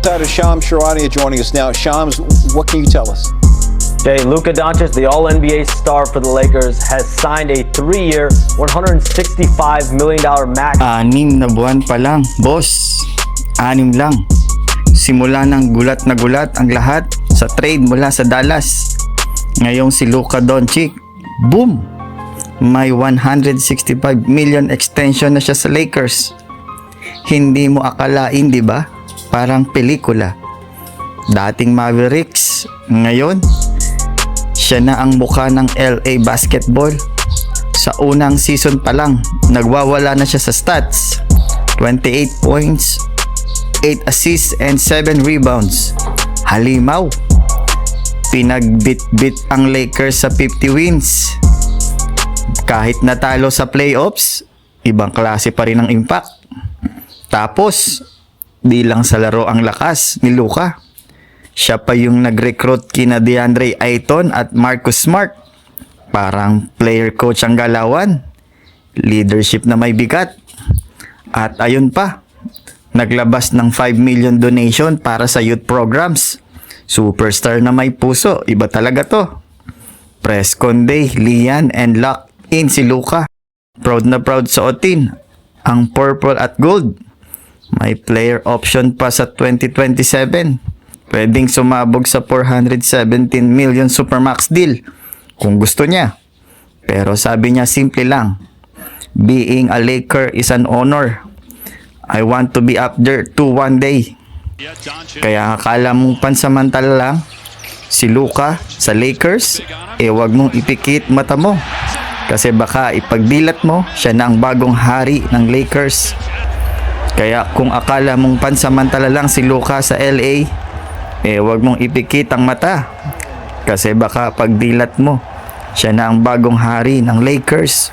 Insider Shams Sharania joining us now. Shams, what can you tell us? Okay, Luka Doncic, the All NBA star for the Lakers, has signed a three-year, 165 million dollar max Anim na buwan pa lang, boss. Anim lang. Simula ng gulat na gulat ang lahat sa trade mula sa Dallas. Ngayong si Luka Doncic, boom! May 165 million extension na siya sa Lakers. Hindi mo akalain, di ba? Parang pelikula. Dating Mavericks, ngayon, siya na ang mukha ng LA Basketball. Sa unang season pa lang, nagwawala na siya sa stats. 28 points, 8 assists, and 7 rebounds. Halimaw. Pinagbit-bit ang Lakers sa 50 wins. Kahit natalo sa playoffs, ibang klase pa rin ang impact. Tapos, di lang sa laro ang lakas ni Luka. Siya pa yung nag-recruit kina DeAndre Ayton at Marcus Smart. Parang player coach ang galawan. Leadership na may bigat. At ayun pa, naglabas ng 5 million donation para sa youth programs. Superstar na may puso, iba talaga to. Press Conde, Lian, and lock in si Luka. Proud na proud sa Otin. Ang purple at gold. May player option pa sa 2027. Pwedeng sumabog sa 417 million supermax deal kung gusto niya. Pero sabi niya simple lang. Being a Laker is an honor. I want to be up there too one day. Kaya akala mong pansamantala lang si Luka sa Lakers, eh wag mong ipikit mata mo. Kasi baka ipagdilat mo, siya na ang bagong hari ng Lakers. Kaya kung akala mong pansamantala lang si Luka sa LA, eh wag mong ipikit ang mata. Kasi baka pagdilat mo, siya na ang bagong hari ng Lakers.